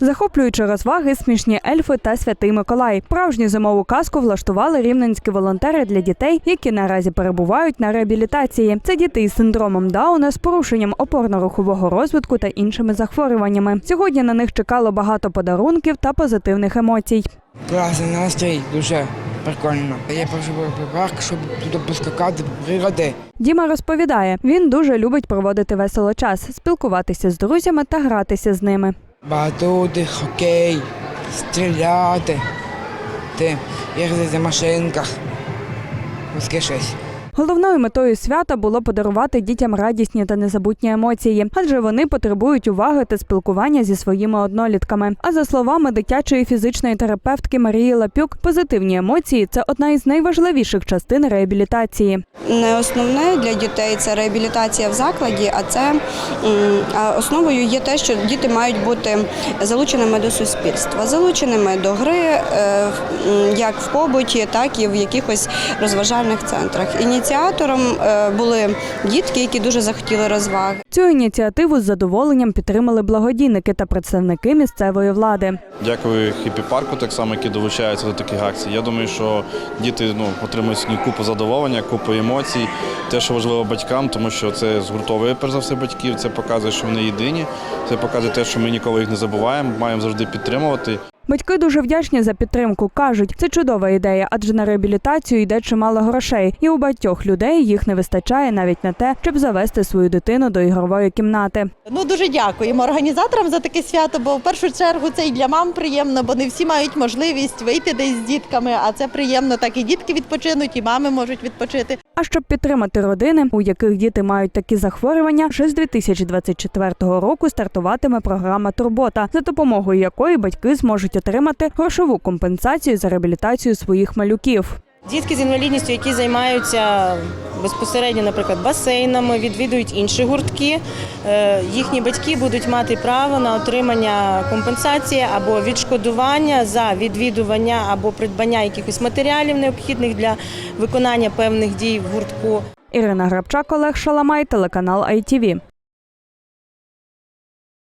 Захоплюючи розваги, смішні ельфи та святий Миколай. Справжню зимову казку влаштували рівненські волонтери для дітей, які наразі перебувають на реабілітації. Це діти із синдромом Дауна з порушенням опорно-рухового розвитку та іншими захворюваннями. Сьогодні на них чекало багато подарунків та позитивних емоцій. Класний настрій, дуже прикольно. Я проживаю парк, щоб туди поскакати по природі. Діма розповідає, він дуже любить проводити весело час, спілкуватися з друзями та гратися з ними. Батути, хокей, стріляти, ти, їхати в машинках. Таке щось. Головною метою свята було подарувати дітям радісні та незабутні емоції, адже вони потребують уваги та спілкування зі своїми однолітками. А за словами дитячої фізичної терапевтки Марії Лапюк, позитивні емоції це одна із найважливіших частин реабілітації. Не основне для дітей це реабілітація в закладі, а це основою є те, що діти мають бути залученими до суспільства, залученими до гри е, як в побуті, так і в якихось розважальних центрах. Ініціатором е, були дітки, які дуже захотіли розваги. Цю ініціативу з задоволенням підтримали благодійники та представники місцевої влади. Дякую хіпі парку, так само, які долучаються до таких акцій. Я думаю, що діти ну, отримують купу задоволення, купу емоцій. Те, що важливо батькам, тому що це згуртовує перш за все батьків. Це показує, що вони єдині. Це показує те, що ми ніколи їх не забуваємо, маємо завжди підтримувати. Батьки дуже вдячні за підтримку. кажуть, це чудова ідея, адже на реабілітацію йде чимало грошей, і у багатьох людей їх не вистачає навіть на те, щоб завести свою дитину до ігрової кімнати. Ну дуже дякуємо організаторам за таке свято, бо в першу чергу це і для мам приємно, бо не всі мають можливість вийти десь з дітками, а це приємно. Так і дітки відпочинуть, і мами можуть відпочити. А щоб підтримати родини, у яких діти мають такі захворювання, вже з 2024 року стартуватиме програма Турбота, за допомогою якої батьки зможуть отримати грошову компенсацію за реабілітацію своїх малюків. Дітки з інвалідністю, які займаються безпосередньо, наприклад, басейнами, відвідують інші гуртки. е, Їхні батьки будуть мати право на отримання компенсації або відшкодування за відвідування або придбання якихось матеріалів необхідних для виконання певних дій в гуртку. Ірина Грабчак, Олег Шаламай, телеканал ITV.